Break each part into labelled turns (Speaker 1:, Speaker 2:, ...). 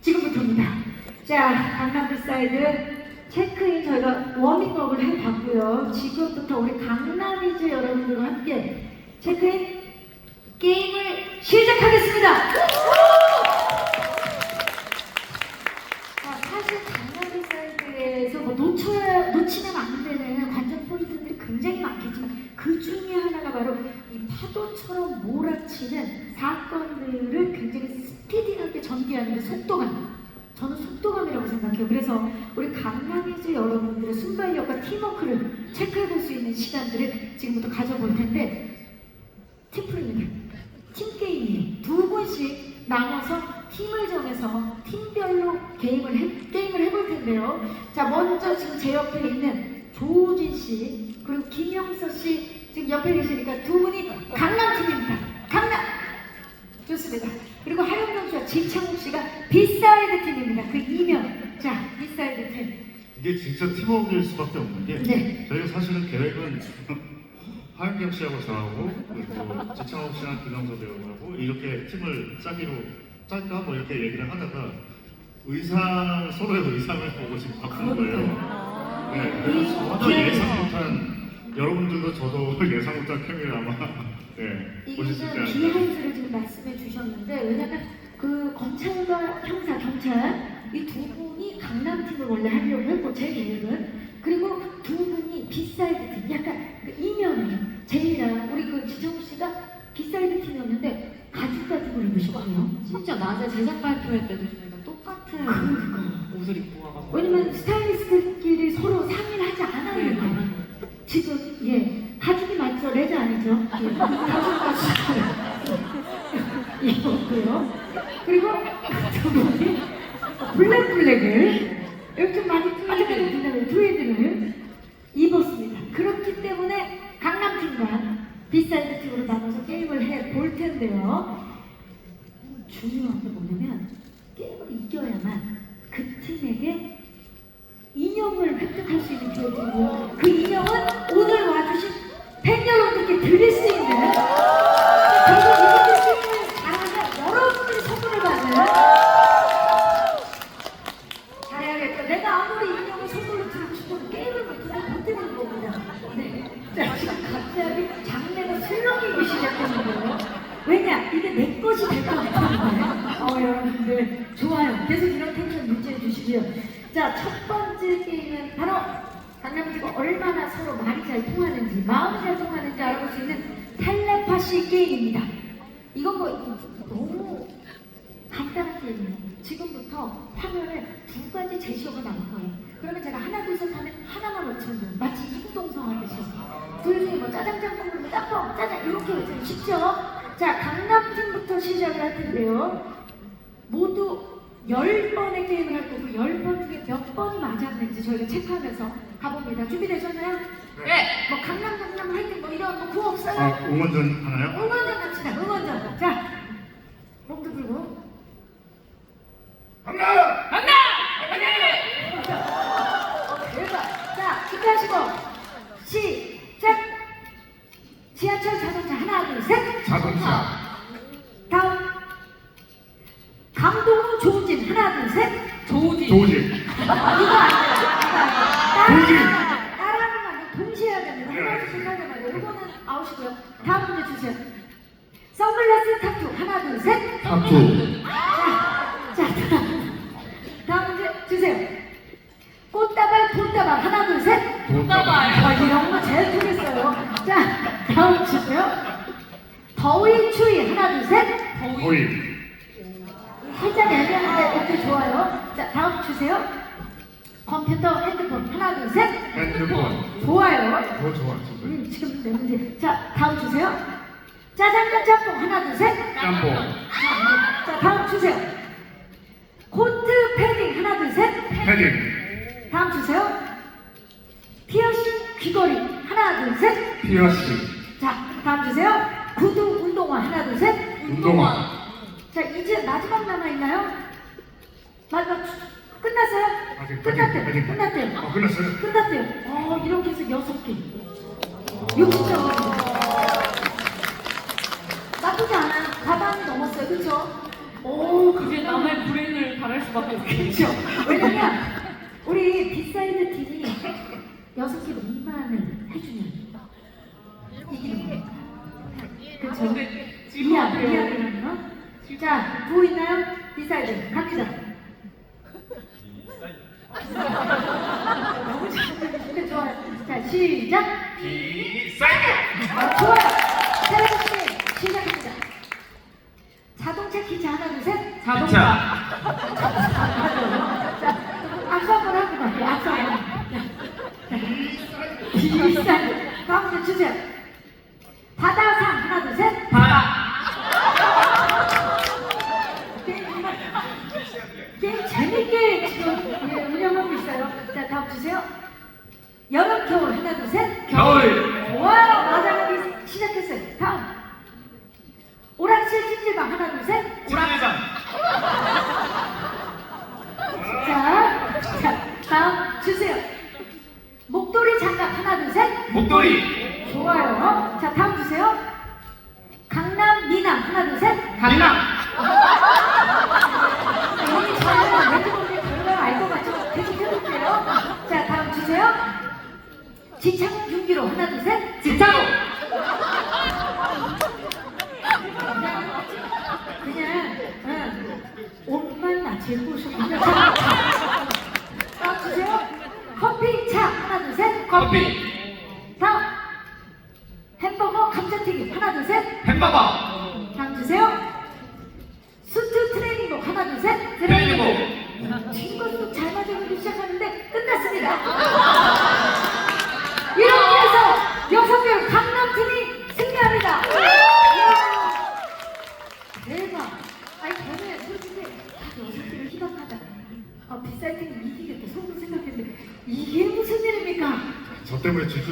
Speaker 1: 지금부터입니다. 자, 강남비 사이드 체크인 저희가 워밍업을 해봤고요. 지금부터 우리 강남이즈 여러분들과 함께 체크인 게임을 시작하겠습니다. 자, 사실 강남비 사이드에서 뭐 놓쳐야, 놓치면 안 되는 관전 포인트들이 굉장히 많겠지만 그 중에 하나가 바로 이 파도처럼 몰아치는 사건들을 굉장히 스피디하게 전개하는 그 속도감. 저는 속도감이라고 생각해요. 그래서 우리 강남이즈 여러분들의 순발력과 팀워크를 체크해 볼 수 있는 시간들을 지금부터 가져볼 텐데 팀플입니다. 팀게임이에요. 두 분씩 나눠서 팀을 정해서 팀별로 게임을 해, 게임을 해볼 텐데요. 자, 먼저 지금 제 옆에 있는 조우진 씨, 그리고 김영서 씨 지금 옆에 계시니까 두 분이 강남 팀입니다. 강남! 좋습니다. 그리고 하영경 씨와 진창욱 씨가 비사이드 팀입니다. 그 이면. 자, 비사이드 팀.
Speaker 2: 이게 진짜 팀워크일 수밖에 없는 게
Speaker 1: 네.
Speaker 2: 저희가 사실은 계획은 하윤경 씨하고 저하고 그리고 지창욱 씨랑 김영서 배우하고 이렇게 팀을 짜기로 짤까 뭐 이렇게 얘기를 하다가 의상 서로의 의상을 보고 지금 바꾼 거예요. 네, 그래서 전혀 예상 못한 여러분들도 저도 예상 못한 케미를 아마. 네, 보실 수 있지
Speaker 1: 이거는
Speaker 2: 않을까.
Speaker 1: 비하인드를 지금 말씀해 주셨는데 왜냐면 그 검찰과 형사 경찰 이 두 분이 강남 팀을 원래 하려고 했고 제 계획은. 그리고 두 분이 비사이드 팀 약간 그 이면이에요 제이랑 우리 그 지정우 씨가 비사이드 팀이었는데 가죽가죽을 입으셨고요?
Speaker 3: 심지어 낮에 제작 발표할 때도 저희가 똑같은
Speaker 1: 그러니까요.
Speaker 3: 옷을 입고 와가지고.
Speaker 1: 왜냐면 스타일리스트끼리 서로 상의를 하지
Speaker 3: 네,
Speaker 1: 않았는데
Speaker 3: 나는
Speaker 1: 지금 레자 아니죠? 예, 입었고요. 그리고 두 분이 블랙 블랙을 이렇게 많이 빛나는 트레이드를 입었습니다. 그렇기 때문에 강남팀과 비사이드 팀으로 나눠서 게임을 해 볼 텐데요. 중요한 게 뭐냐면 게임을 이겨야만 그 팀에게 인형을 획득할 수 있는 기회이고요. 그 인형은 오늘 와주신 팬 여러분 들께 드릴 수 있는 그리고 이기는 게임을 잘하면 여러분들이 선물을 받는 잘해야겠다. 내가 아무리 인형을 선물로 싶어도 게임을 못하면 못 드리는 겁니다. 네. 갑자기 장르가 술렁이기 시작했는데요. 왜냐? 이게 내 것이 될 것 같은데. 어, 여러분들, 좋아요. 계속 이런 텐션 유지해 주시고요. 자, 첫 번째 게임은 바로 강남지가 얼마나 서로 말이 잘 통하는지, 마음이 잘 통하는지 알아볼 수 있는 텔레파시 게임입니다. 이건 뭐, 너무 간단한 게임이에요. 지금부터 화면에 두 가지 제시어가 나올 거예요. 그러면 제가 하나, 둘, 셋 하면 하나만 외치면. 마치 이구동성 하듯이. 둘 중에 뭐 짜장짬뽕, 그러면 짬뽕, 짜장 이렇게 외치면 쉽죠? 자, 강남팀부터 시작을 할 텐데요. 모두 10번의 게임을 할 거고 10번 중에 몇 번이 맞았는지 저희가 체크하면서 가봅니다. 준비되셨나요?
Speaker 3: 네.
Speaker 1: 뭐 강남 강남 화이팅 뭐 이런 뭐 구호 없어요?
Speaker 2: 아, 응원전 하나요?
Speaker 1: 응원전 갑시다. 응원전. 자, 둘 셋.
Speaker 3: 조우지
Speaker 2: 조우진
Speaker 1: 이거 안 돼요.
Speaker 2: 조우진.
Speaker 1: 따라- 따라하는 거 아니에요. 동시에 해야 됩니다. 하나씩 하지 말고 이거는 아웃이고요. 다음 문제 주세요. 선글라스 타투 하나 둘 셋.
Speaker 2: 타투
Speaker 1: 자, 자 다음 문제 주세요. 꽃다발 돈다발 하나 둘 셋.
Speaker 3: 돈다발.
Speaker 1: 아, 이런 거 제일 크겠어요. 자 다음 주세요. 더위 추위 하나 둘 셋.
Speaker 2: 거의
Speaker 1: 살짝 좋아요. 자 다음 주세요. 컴퓨터 핸드폰 하나 둘 셋.
Speaker 2: 핸드폰
Speaker 1: 좋아요.
Speaker 2: 더 좋아 진짜
Speaker 1: 음, 지금 네 문제. 자 다음 주세요. 짜장면 짬뽕 하나 둘 셋.
Speaker 2: 짬뽕
Speaker 1: 자 다음 주세요. 코트 패딩 하나 둘 셋.
Speaker 2: 패딩
Speaker 1: 다음 주세요. 피어싱 귀걸이 하나 둘 셋.
Speaker 2: 피어싱
Speaker 1: 자 다음 주세요. 구두 운동화 하나 둘 셋.
Speaker 2: 운동화
Speaker 1: 자 이제 마지막 남아 있나요? 마지막 끝났어요?
Speaker 2: 아직
Speaker 1: 끝났대요.
Speaker 2: 아직 아직
Speaker 1: 끝났대요.
Speaker 2: 아 끝났어요?
Speaker 1: 끝났대요. 어 이렇게 해서 여섯 개. 60점. 나쁘지 않아요. 과반이 넘었어요. 그렇죠? 오
Speaker 3: 그게 남을 수밖에 없겠죠.
Speaker 1: 왜냐면 우리 빅사이드 팀이 여섯 개 미만을 해주면 이기는 거예요. 그렇죠. 이야, 이야기는 거. 자, 보이나요? 빅사이드 갑니다. 잘해주는데 좋아요. 자, 시작.
Speaker 4: 비사이드
Speaker 1: 아, 좋아요. 세레모 씨 시작합니다. 자동차 기차 하나 둘 셋.
Speaker 3: 자동차.
Speaker 1: 자, 악수 한번 하고 가요. 악수 한 번. 비싼. 다음 문 주세요. 바다상 하나 둘 셋.
Speaker 3: 바다.
Speaker 1: 게임 정말 게임 재밌게 지금 예, 운영하고 있어요. 자 다음 주세요. 여름 겨울 하나 둘 셋.
Speaker 3: 겨울.
Speaker 1: 좋아요. 맞아가기 시작했어요. 다음. 오락실 찜질방 하나 둘 셋.
Speaker 4: 오랑우탄
Speaker 1: 자, 자 다음 주세요. 목도리 장갑 하나 둘 셋.
Speaker 4: 목도리
Speaker 1: 좋아요. 자 다음 주세요. 강남 미남 하나 둘 셋.
Speaker 3: 강남.
Speaker 1: 여기 저는 왼쪽으로 결과를 알것 같죠? 계속 해볼게요. 자 다음 주세요. 지창 윤기로 하나 둘 셋.
Speaker 3: 지창호.
Speaker 1: 그냥 응, 옷만 낮추고 싶은데 다음 주세요. 커피 차 하나 둘 셋.
Speaker 3: 커피.
Speaker 1: 다음 햄버거 감자튀김 하나 둘 셋.
Speaker 3: 햄버거.
Speaker 1: 다음 주세요. 수트 트레이닝복 하나 둘 셋.
Speaker 3: 트레이닝복.
Speaker 1: 친구도 잘 맞아가지고 시작하는데 끝났습니다.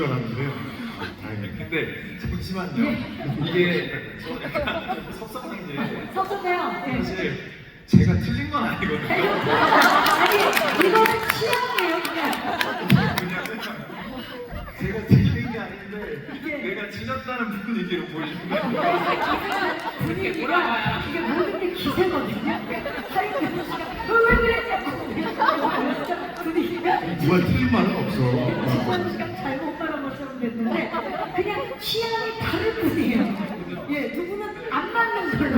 Speaker 2: 줄 알았는데요. 다행이네요.
Speaker 4: 근데 잠시만요 이게 저 약간 좀 섭섭한 게
Speaker 1: 섭섭해요. 네.
Speaker 4: 사실 제가 틀린 건 아니거든요
Speaker 1: 아니 이거는 취향이에요 그냥.
Speaker 4: 왜냐면 제가 틀린 게 아닌데 내가 지졌다는 분위기로 보여주는 거예요
Speaker 1: 분위기가 이게 모든 게 기세거든요. 씨가 왜 그랬냐고. 분위기가
Speaker 2: 누가 틀린 말은 없어.
Speaker 1: 씨가 그냥 취향이 다를 뿐이에요. 예, 두 분은 안 맞는 걸로.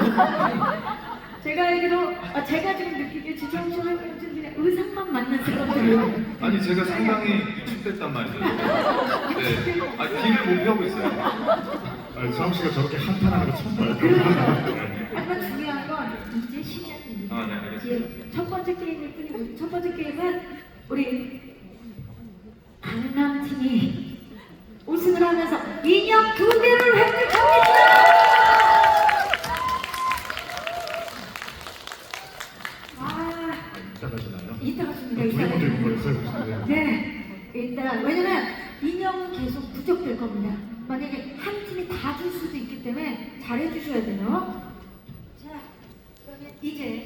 Speaker 1: 제가 알기로 아, 제가 지금 느끼기에 지정 좀 그냥 의상만 맞는 사람들이에요.
Speaker 4: 아니 제가 상당히 위축됐단 말이죠 네. 아 길을 못 펴고 있어요
Speaker 2: 아, 차영 씨가 저렇게 한탄하는 거 처음 봐요. 네.
Speaker 1: 하지만 중요한 건 이제 시작입니다.
Speaker 4: 아, 네, 알겠습니다.
Speaker 1: 예, 첫 번째 게임일 뿐이고 첫 번째 게임은 우리 강남 팀이 우승을 하면서 인형 두 개를 획득합니다. 아,
Speaker 2: 이따가 주나요?
Speaker 1: 이따가 줍니다.
Speaker 2: 두 개만 들고
Speaker 1: 이따가.
Speaker 2: 네.
Speaker 1: 네, 일단 왜냐면 인형은 계속 부족될 겁니다. 만약에 한 팀이 다 줄 수도 있기 때문에 잘해 주셔야 돼요. 자, 그러면 이제